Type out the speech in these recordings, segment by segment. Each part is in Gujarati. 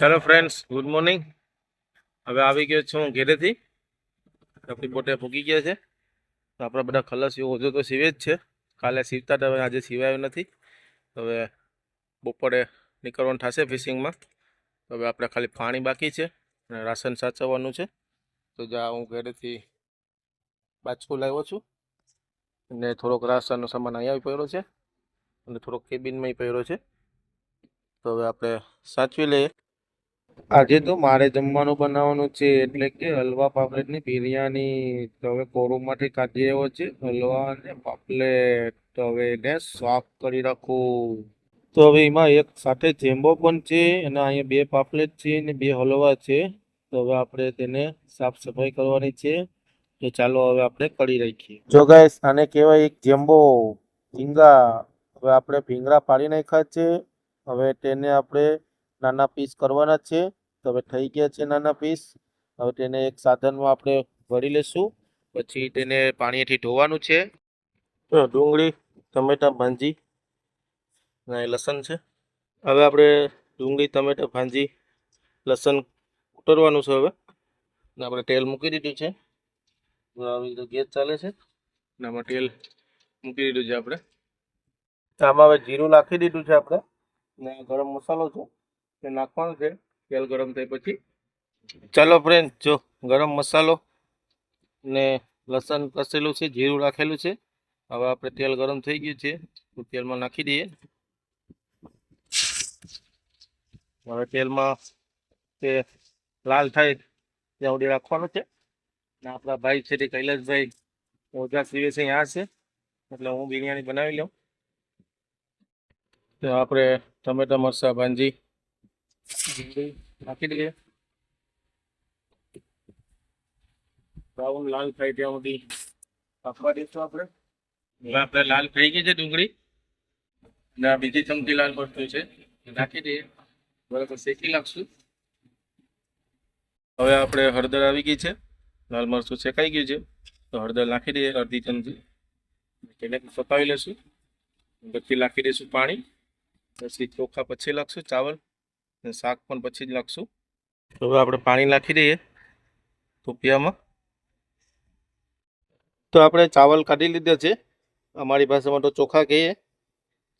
ચાલો ફ્રેન્ડ્સ ગુડ મોર્નિંગ હવે આવી ગયો છું હું ઘેરેથી. આપણી બોટે ભૂગી ગયા છે. તો આપણા બધા ખલાસીઓ ઓછો તો સીવે જ છે. કાલે સીવતા હતા હવે આજે સિવાયું નથી. હવે બપોરે નીકળવાનું થશે ફિશિંગમાં હવે આપણે ખાલી પાણી બાકી છે અને રાશન સાચવવાનું છે. તો જ્યાં હું ઘરેથી બાચકું લાવ્યો છું. અને થોડોક રાશનનો સામાન અહીંયા પહેર્યો છે. અને થોડોક કેબિનમાં પહેર્યો છે. તો હવે આપણે સાચવી લઈએ. આજે તો મારે જમવાનું બનાવવાનું છે, એટલે કે હલવા પાપલેટની બિરયાની, તો હવે કોરુમાંથી કાઢી આવ્યો છે, હલવા અને પાપલેટ. હવે એને સાફ કરી રાખું. તો હવે એમાં એક સાથે જેમ્બો પણ છે, અને અહીંયા બે પાપલેટ છે અને બે હલવા છે. તો હવે આપણે તેને સાફ સફાઈ કરવાની છે. તો ચાલો હવે આપણે કરી રાખીએ જો ગાઈસ આને કહેવાય એક જેમ્બો. ભીંગા. હવે આપણે ભીંગડા પાડી નાખ્યા છે. હવે તેને આપણે નાના પીસ કરવાના છે. હવે થઈ ગયા છે નાના પીસ. હવે તેને એક સાધનમાં આપણે ભરી લેશું. પછી તેને પાણીથી ધોવાનું છે. ડુંગળી, ટમેટા, ભાંજી અને લસણ છે. હવે આપણે ડુંગળી, ટમેટા, ભાંજી, લસણ ઉતરવાનું છે હવે. ને આપણે તેલ મૂકી દીધું છે. આવી રીતે ગેસ ચાલે છે. ને આમાં તેલ મૂકી દીધું છે આપણે. આમાં હવે જીરું નાખી દીધું છે આપણે. ને ગરમ મસાલો છે. તે નાખવાનો છે. તેલ ગરમ થાય પછી. ચાલો ફ્રેન્ડ જો ગરમ મસાલો ને લસણ કસેલું છે, જીરું રાખેલું છે. હવે આપણે તેલ ગરમ થઈ ગયું છે. તો તેલમાં નાખી દઈએ. હવે તેલમાં તે લાલ થાય ત્યાં સુધી રાખવાનું છે. ને આપણા ભાઈ છે તે કૈલાસભાઈ ઓઝા સીવે છે, અહીંયા છે. એટલે હું બિરયાની બનાવી લઉં. તો આપણે ટમેટા મરચાં ભાંજી નાખી દઈએ બ્રાઉન લાલ થાય ત્યાં સુધી. પાકવા દઈશું આપણે? હવે આપણે લાલ થઈ ગઈ છે ડુંગળી. ને આ બીજી ચમચી લાલ મરચું છે. નાખી દઈએ. બરાબર શેકી નાખશું. હવે આપણે હળદર આવી ગઈ છે. લાલ મરચું શેકાઈ ગયું છે. તો હળદર નાખી દઈએ અડધી ચમચી. તેને પકાવી લેશું. પછી નાખી દઈશું પાણી. પછી ચોખા પછી નાખશું ચાવલ. અને શાક પણ પછી જ નાખશું તો હવે આપણે પાણી નાખી દઈએ ટોપિયામાં તો આપણે ચાવલ કાઢી લીધા છે. અમારી ભાષામાં તો ચોખા કહીએ.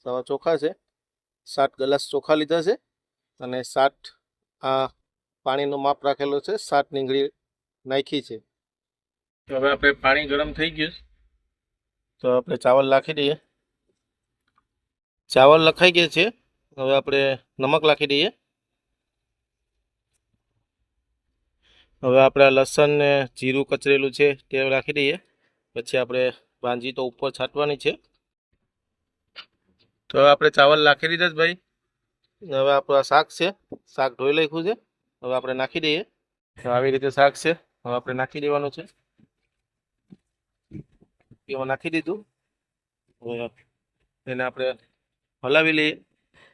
સવા ચોખા છે. સાત ગ્લાસ ચોખા લીધા છે. અને સાત આ પાણીનો માપ રાખેલો છે. સાત નીંગળી નાખી છે. તો હવે આપણે પાણી ગરમ થઈ ગયું તો આપણે ચાવલ નાખી દઈએ. ચાવલ લખાઈ ગયા છે. હવે આપણે નમક નાખી દઈએ. હવે આપણે લસણ ને જીરું કચરેલું છે તે રાખી દઈએ. પછી આપણે ભાંજી તો ઉપર છાંટવાની છે. તો હવે આપણે ચાવલ નાખી દીધા જ ભાઈ. હવે આપણું શાક છે. શાક ધોઈ લખ્યું છે. હવે આપણે નાખી દઈએ. આવી રીતે શાક છે. હવે આપણે નાખી દેવાનું છે. એમાં નાખી દીધું. હવે એને આપણે હલાવી લઈએ.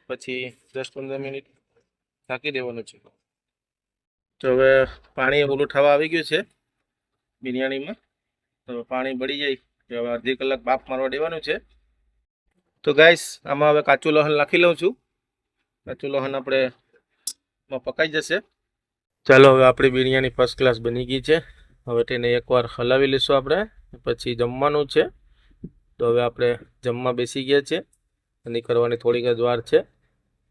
પછી દસ પંદર મિનિટ નાખી દેવાનું છે. તો હવે પાણી ઓલું થવા આવી ગયું છે, બિરયાનીમાં. તો પાણી બળી જાય, તો હવે અડધી કલાક બાફ મારવા દેવાનું છે. તો ગાઈસ, આમાં હવે કાચું લહણ નાખી લઉં છું. કાચું લહણ આપણે પકાઈ જશે. ચાલો હવે આપણી બિરયાની ફર્સ્ટ ક્લાસ બની ગઈ છે. હવે તેને એકવાર હલાવી લઈશું આપણે, પછી જમવાનું છે. તો હવે આપણે જમવા બેસી ગયા છે નીકળવાની થોડીક જ વાર છે.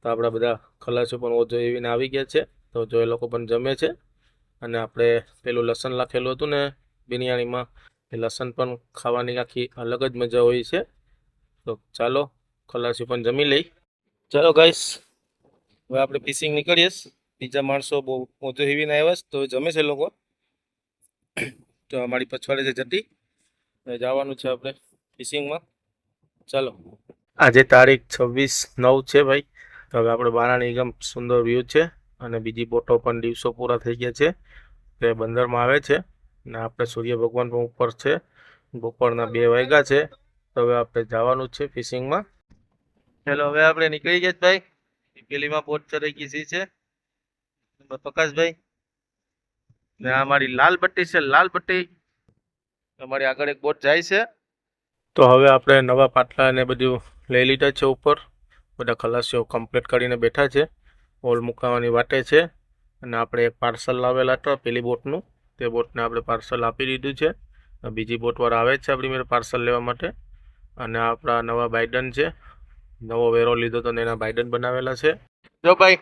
તો આપણા બધા ખલાસો પણ ઓછો એવીને આવી ગયા છે. તો જો એ લોકો પણ જમે છે. અને આપણે પેલું લસણ લખેલું હતું ને બિરયાનીમાં, એ લસણ પણ ખાવાની આખી અલગ જ મજા હોય છે. તો ચાલો, ખલાસી પણ જમી લઈ. ચાલો ગાઈસ હવે આપણે ફિશિંગ નીકળીએ બીજા માણસો બહુ ઓછો હેવીને આવ્યા તો જમે છે લોકો. તો અમારી પછવાડે છે જતી. જવાનું છે આપણે ફિશિંગમાં ચાલો. આજે તારીખ છવ્વીસ નવ છે ભાઈ. તો હવે આપણે બારા એકદમ સુંદર વ્યૂ છે. અને બીજી બોટો પણ દિવસો પૂરા થઈ ગયા છે. તે બંદરમાં આવે છે. ને આપણે સૂર્ય ભગવાન પણ ઉપર છે. બપોરના બે વાગ્યા છે. તો હવે આપણે જવાનું છે ફિશિંગમાં. ચાલો, હવે આપણે નીકળી ગયા ભાઈ. પેલીમાં બોટ ચરાઈ ગઈ છે પ્રકાશભાઈ. ને આ મારી લાલ પટ્ટી છે, લાલ પટ્ટી અમારી આગળ એક બોટ જાય છે. તો હવે આપણે નવા પાટલા ને બધું લઈ લીધા છે ઉપર. બધા ખલાસીઓ કમ્પ્લીટ કરીને બેઠા છે. હોલ મૂકાવાની વાટે છે. અને આપણે એક પાર્સલ લાવેલા હતા, પેલી બોટનું. તે બોટને આપણે પાર્સલ આપી દીધું છે. બીજી બોટવાળા આવે છે આપણી મેરે પાર્સલ લેવા માટે. અને આપણા નવા બાઇડન છે. નવો વેરો લીધો તો એના બાઇડન બનાવેલા છે. જો ભાઈ,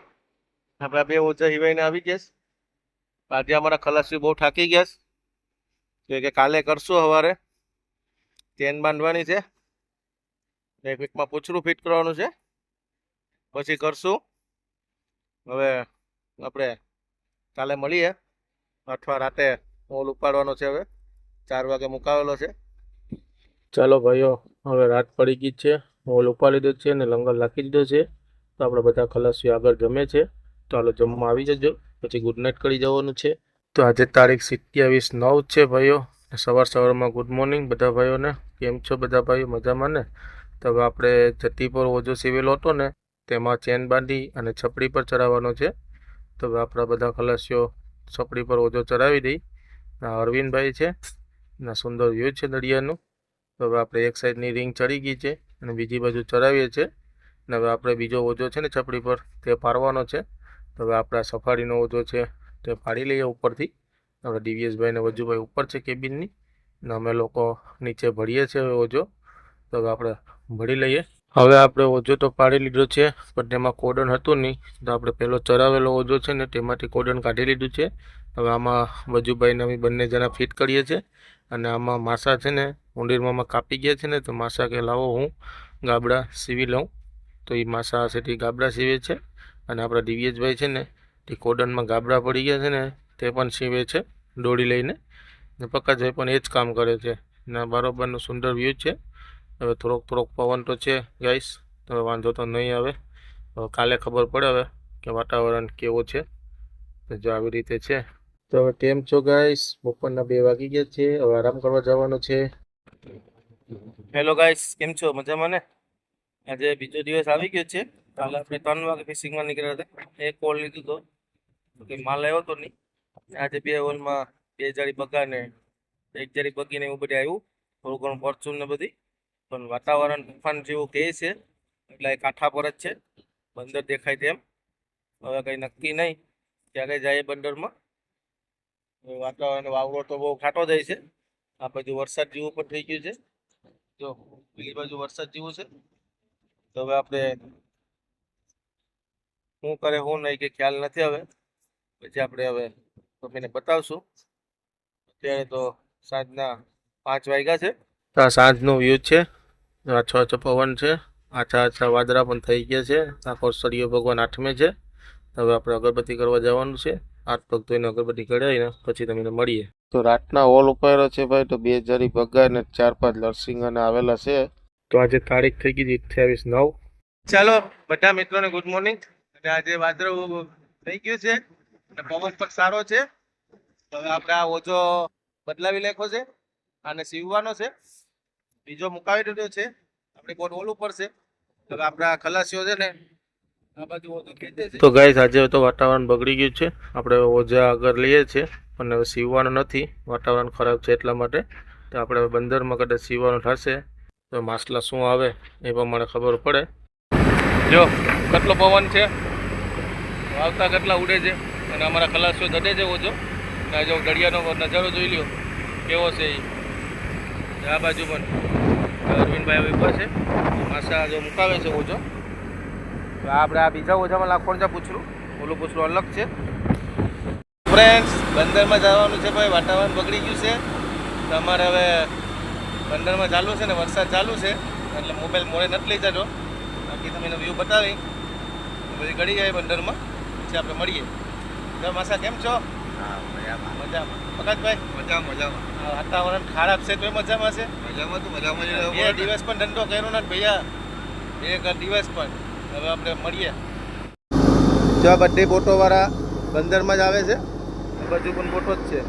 આપણે બે ઓછા હિવાઈને આવી ગયા આજે અમારા ખલાસી બહુ થાકી ગયા છે. કે કે કાલે કરશું સવારે ચેન બાંધવાની છે. એક વીકમાં પૂછડું ફિટ કરવાનું છે. પછી કરશું. હવે આપણે કાલે મળીએ. અથવા રાતે મોલ ઉપાડવાનો છે હવે. ચાર વાગે મુકાવેલો છે. ચાલો ભાઈઓ, હવે રાત પડી ગઈ છે. મોલ ઉપાડી દીધો છે અને લંગર લાખી દીધો છે. તો આપણે બધા ખલાસીઓ આગળ જમે છે. ચાલો જમવા આવી જજો. પછી ગુડ નાઇટ કરી જવાનું છે. તો આજે તારીખ સિત્યાવીસ નવ છે ભાઈઓ. સવાર સવારમાં ગુડ મોર્નિંગ બધા ભાઈઓને. કેમ છો બધા ભાઈઓ? મજામાં ને? તો આપણે જતી પર ઓજો સિવિલ હતો ને તેમાં ચેન બાંધી અને છપડી પર ચડાવવાનો છે. તો આપણા બધા ખલાસીઓ છપડી પર ઓજો ચડાવી દઈ. આ અરવિંદભાઈ છે. ના, સુંદર વ્યૂ છે દરિયાનું. તો હવે આપણે એક સાઈડની રિંગ ચડી ગઈ છે અને બીજી બાજુ ચડાવીએ છીએ. અને હવે આપણે બીજો ઓજો છે ને છપડી પર, તે પારવાનો છે. તો હવે આપણા સફારીનો ઓજો છે, તે પાડી લઈએ ઉપરથી. આપણે ડીવીએસભાઈ ને વજુભાઈ ઉપર છે કેબિનની. અને અમે લોકો નીચે ભરીએ છીએ ઓજો. તો હવે આપણે ભરી લઈએ. હવે આપણે ઓજો તો પાડી લીધો છે, પણ તેમાં કોડન હતું નહીં. તો આપણે પહેલો ચરાવેલો ઓજો છે ને, તેમાંથી કોડન કાઢી લીધું છે. હવે આમાં વજુભાઈને અમે બંને જણા ફિટ કરીએ છીએ. અને આમાં માસા છે ને ઉંડીરમાં કાપી ગયા છે ને, તો માસા કે, લાવો હું ગાબડા સીવી લઉં. તો એ માસા સેથી ગાબડા સીવે છે. અને આપણા દિવ્યેશભાઈ છે ને, તે કોડનમાં ગાબડા પડી ગયા છે ને, તે પણ સીવે છે, દોડી લઈને. ને પક્કાજભાઈ પણ એ જ કામ કરે છે. ને બરોબરનું સુંદર વ્યૂ છે. હવે થોડોક થોડોક પવન તો છે ગાઈસ હવે વાંધો તો નહીં આવે. કાલે ખબર પડે હવે કે વાતાવરણ કેવું છે. જો આવી રીતે છે. તો હવે કેમ છો ગાઈસ બપોરના બે વાગી ગયા છે. હવે આરામ કરવા જવાનો છે. હેલો ગાઈસ કેમ છો? મજામાં ને? આજે બીજો દિવસ આવી ગયો છે. કાલે આપણે ત્રણ વાગે ફિશિંગમાં નીકળ્યા હતા. એક કોલ લીધું તો. તો કંઈ માલ આવ્યો તો નહીં. આજે બે હોલમાં બે જાળી બગા ને એક જાળી બગીને એવું બધું આવ્યું. થોડું ઘણું ફોર્ચ્યુન ને બધી. પણ વાતાવરણ તુફાન જેવું કહે છે, એટલે એ કાંઠા પર જ છે. બંદર દેખાય તેમ. હવે કંઈ નક્કી નહીં, ક્યારે જાય બંદરમાં. વાતાવરણ વાવડો તો બહુ ખાટો જાય છે. આ બાજુ વરસાદ જેવું પણ થઈ ગયું છે. જો, બીજી બાજુ વરસાદ જેવું છે. તો હવે આપણે શું કરે, શું નહીં કે ખ્યાલ નથી હવે. પછી આપણે હવે મમ્મીને બતાવશું. અત્યારે તો સાંજના પાંચ વાગ્યા છે. તો આ સાંજનો વ્યૂ છે. આછો આછો પવન છે. આછા આછા વાદળા પણ થઈ ગયા છે. આખો સળિયો ભગવાન આઠમે છે. હવે આપણે અગરબત્તી કરવા જવાનું છે. આઠ પગ ધોઈને અગરબત્તી કઢાવીને પછી તમને મળીએ. તો રાતના હોલ ઉપાડ્યો છે ભાઈ તો બે હજારી ભગા ને ચાર પાંચ નરસિંહ આવેલા છે. તો આજે તારીખ થઈ ગઈ અઠ્યાવીસ નવ. ચાલો બધા મિત્રોને ગુડ મોર્નિંગ અને આજે વાદળું થઈ ગયું છે અને પવન પણ સારો છે. હવે આપણે આ ઓછો બદલાવી લેખો છે આને સીવવાનો છે. બીજો મુકાવી દીધો છે. આપણે બોટ ઓલું પડશે હવે આપણા ખલાસીઓ છે ને તો ગાઈસ આજે તો વાતાવરણ બગડી ગયું છે. આપણે ઓજા આગળ લઈએ છીએ, પણ હવે સીવવાનું નથી. વાતાવરણ ખરાબ છે એટલા માટે. તો આપણે બંદરમાં કદાચ સીવવાનું થશે. તો માછલા શું આવે એ પ્રમાણે ખબર પડે. જો, કેટલો પવન છે? આવતા કેટલા ઉડે છે? અને અમારા ખલાસીઓ ધટે છે ઓછો આજે જો દરિયાનો નજારો જોઈ લ્યો. કેવો છે એ? આ બાજુ પણ. અરવિંદભાઈ ઊભા છે. માસા જો મુકાવે છે ઓછો તો આપણે આ બીજા ઓછામાં લાખોણ છે પૂછરું ઓલું પૂછરું અલગ છે. ફ્રેન્ડ્સ બંદરમાં જવાનું છે ભાઈ. વાતાવરણ બગડી ગયું છે. તમારે હવે બંદરમાં ચાલુ છે ને વરસાદ ચાલુ છે. એટલે મોબાઈલ મોડે નથી લઈ જજો. બાકી તમે એનો વ્યૂ બતાવી. પછી ગળી જાય બંદરમાં. પછી આપણે મળીએ. તો માસા કેમ છો? મજામાં. પકાતભાઈ મજામાં મજામાં. આ વાતાવરણ ખરાબ છે તોય મજામાં છે? મજામાં તો મજામાં જ રહેવું બે દિવસ પણ ધંધો કર્યો નથી ભૈયા. એક દિવસ પણ. હવે આપણે મળીએ. જો આ બધી બોટોવાળા બંદરમાં જ આવે છે? બધું પણ બોટો જ છે.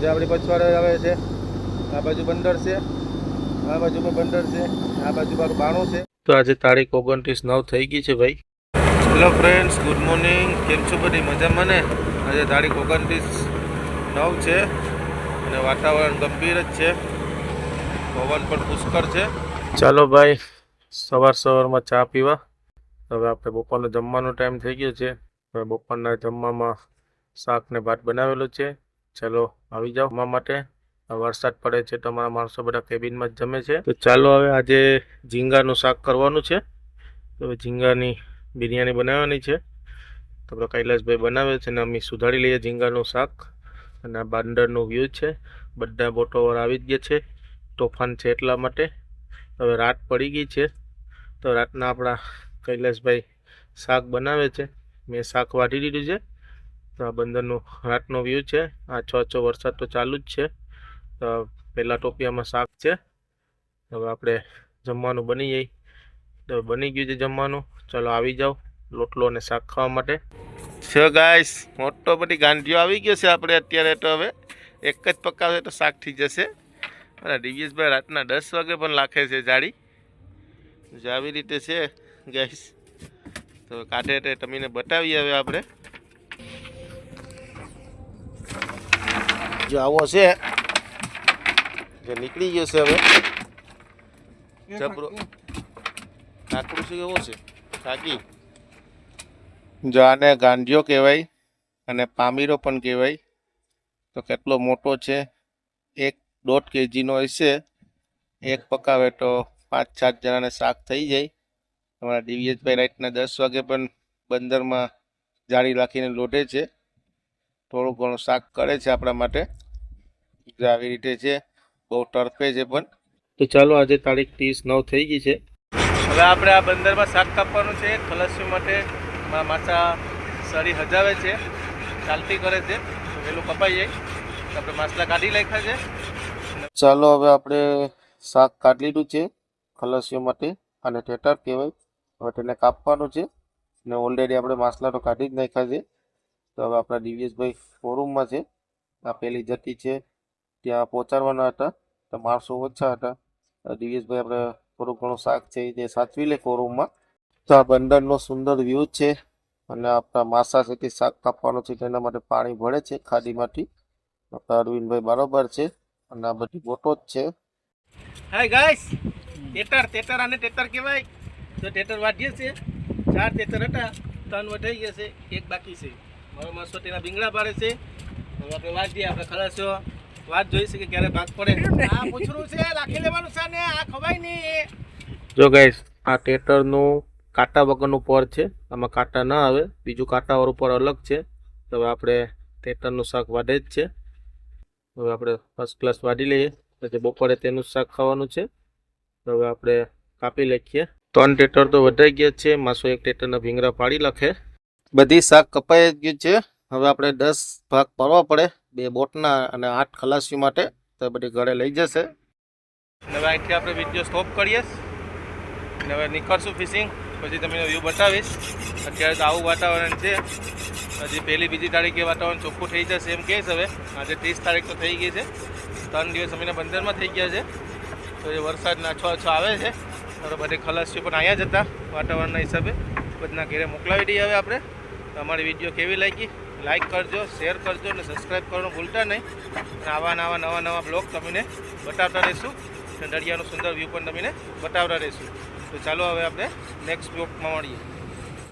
જે આપણી પછવાડે આવે છે આ બાજુ બંદર છે આ બાજુ પણ બંદર છે આ બાજુ મારું બાણું છે. તો આજે તારીખ ઓગણત્રીસ નવ થઈ ગઈ છે ભાઈ. હેલો ફ્રેન્ડ્સ ગુડ મોર્નિંગ કેમ છો બધી? મજામાં ને? આજે તારીખ ઓગણત્રીસ નવ છે અને વાતાવરણ ગંભીર જ છે. પવન પણ પુષ્કળ છે. ચાલો ભાઈ, સવાર સવારમાં ચા પીવા. હવે આપણે બપોરનો જમવાનો ટાઈમ થઈ ગયો છે. હવે બપોરના જમવામાં શાક ને ભાત બનાવેલું છે. ચાલો આવી જાઓ જમવા માટે. વરસાદ પડે છે તો અમારા માણસો બધા કેબિનમાં જ જમે છે. તો ચાલો હવે આજે ઝીંગાનું શાક કરવાનું છે. તો ઝીંગાની બિરયાની બનાવવાની છે. આપણે કૈલાસભાઈ બનાવે છે અને અમે સુધારી લઈએ ઝીંગાનું શાક. અને આ બાંદરનું વ્યૂ છે. બધા બોટોવર આવી જ ગયા છે. તોફાન છે એટલા માટે. હવે રાત પડી ગઈ છે. તો રાતના આપણા કૈલાસભાઈ શાક બનાવે છે. મેં શાક વાઢી દીધું છે. તો આ બંદરનું રાતનો વ્યૂ છે. આ છ છ વરસાદ તો ચાલુ જ છે. તો પહેલાં ટોપિયામાં શાક છે. હવે આપણે જમવાનું બની જાય. તો બની ગયું છે જમવાનું. ચલો આવી જાઓ. લોટલો અને શાક ખાવા માટે. છે ગાઈસ મોટો બધી ગાંધીઓ આવી ગયો છે આપણે અત્યારે તો હવે. એક જ પકાવે તો શાક થઈ જશે. અને દિવ્યેશભાઈ રાતના દસ વાગે પણ લાખે છે જાળી. જે આવી રીતે છે ગેસ તો કાઢે તે તમને બતાવીએ હવે આપણે. જો આવો છે. જે નીકળી ગયો છે હવે. જબરો કાકડું શું કેવો છે? કાકી. જો આને ગાંઠિયો કહેવાય અને પામીરો પણ કહેવાય. તો કેટલો મોટો છે? એક દોઢ કેજીનો હશે. એક પકાવે તો પાંચ સાત જણાને શાક થઈ જાય. અમારા દિવ્યેશભાઈ રાઈટના દસ વાગે પણ બંદરમાં જાળી રાખીને લોટે છે. થોડું ઘણું શાક કરે છે આપણા માટે. આવી રીતે છે. બહુ તરફે છે પણ. તો ચાલો આજે તારીખ ત્રીસ નવ થઈ ગઈ છે. હવે આપણે આ બંદરમાં શાક કાપવાનું છે. ખલસ્યું માટે મારા માછા સરી હજાવે છે. ચાલતી કરે છે. પેલું કપાઈ જાય. આપણે માસલા કાઢી નાખ્યા છે. ચાલો હવે આપણે શાક કાઢી લીધું છે ખલસીઓ માટે અને ટેટર કહેવાય. હવે તેને કાપવાનું છે ને ઓલરેડી આપણે માસલા તો કાઢી જ નાખ્યા છે. તો હવે આપણા દિવ્યેશભાઈ શોરૂમમાં છે. આ પેલી જતી છે. ત્યાં પહોંચાડવાના હતા. તો માણસો ઓછા હતા. દિવ્યેશભાઈ આપણે થોડું ઘણું શાક છે તે સાચવી લે શોરૂમમાં તો આ બંદરનો સુંદર વ્યૂ છે અને આપણા માસા છે તે શાક કાપવાનું છે તેના માટે પાણી ભળે છે ખાડીમાંથી. આપણા અરવિંદભાઈ બરોબર છે અને આ બધી બોટો જ છે. હાય ગાઈસ ટેટર ટેટર અને ટેટર કહેવાય. તો ટેટર વાઢીએ છે ચાર ટેટર હતા ત્રણ વઢાઈ ગયા છે એક બાકી છે. મારો માસો તેના બીંગડા પાડે છે. હવે આપણે વાઢીએ આપણે ખલાસો વાત જોઈ છે કે ક્યારે ભાગ પડે. આ પૂછરું છે રાખી લેવાનું છે ને આ ખવાય નહીં. જો ગાઈસ આ ટેટરનું કાંટા વગરનું પર છે. આમાં કાંટા ના આવે. બીજું કાંટાવાળું પર અલગ છે. હવે આપણે તેટરનું શાક વાઢે જ છે. હવે આપણે ફર્સ્ટ ક્લાસ વાઢી લઈએ. પછી બપોરે તેનું શાક ખાવાનું છે. હવે આપણે કાપી લખીએ ત્રણ ટેટર તો વધાઈ ગયા છે. માસો એક ટેટરના ભીંગરા પાડી લખે બધી શાક કપાઈ ગયું છે. હવે આપણે દસ ભાગ પાડવા પડે. બે બોટના અને આઠ ખલાસી માટે. તો બધી ઘરે લઈ જશે. હવે અહીંથી આપણે વીડિયો સ્ટોપ કરીએ. હવે નીકળશું ફિશિંગ પછી તમને વ્યૂ બતાવીશ. અત્યારે તો આવું વાતાવરણ છે. હજી પહેલી બીજી તારીખે વાતાવરણ ચોખ્ખું થઈ જશે એમ કહે હવે. આજે ત્રીસ તારીખ તો થઈ ગઈ છે. ત્રણ દિવસ અમીને બંદરમાં થઈ ગયા છે. તો એ વરસાદના છ છ આવે છે. તો બધે ખલાસીઓ પણ અહીંયા જ હતા વાતાવરણના હિસાબે. બધના ઘેરે મોકલાવી દઈએ હવે આપણે. અમારી વીડિયો કેવી લાગી? લાઈક કરજો શેર કરજો અને સબસ્ક્રાઈબ કરવાનું ભૂલતા નહીં. અને આવા નવા નવા નવા બ્લોગ તમને બતાવતા રહીશું. અને દરિયાનું સુંદર વ્યૂ પણ તમને બતાવતા રહીશું. તો ચાલો હવે આપણે નેક્સ્ટ બ્લોકમાં મળીએ.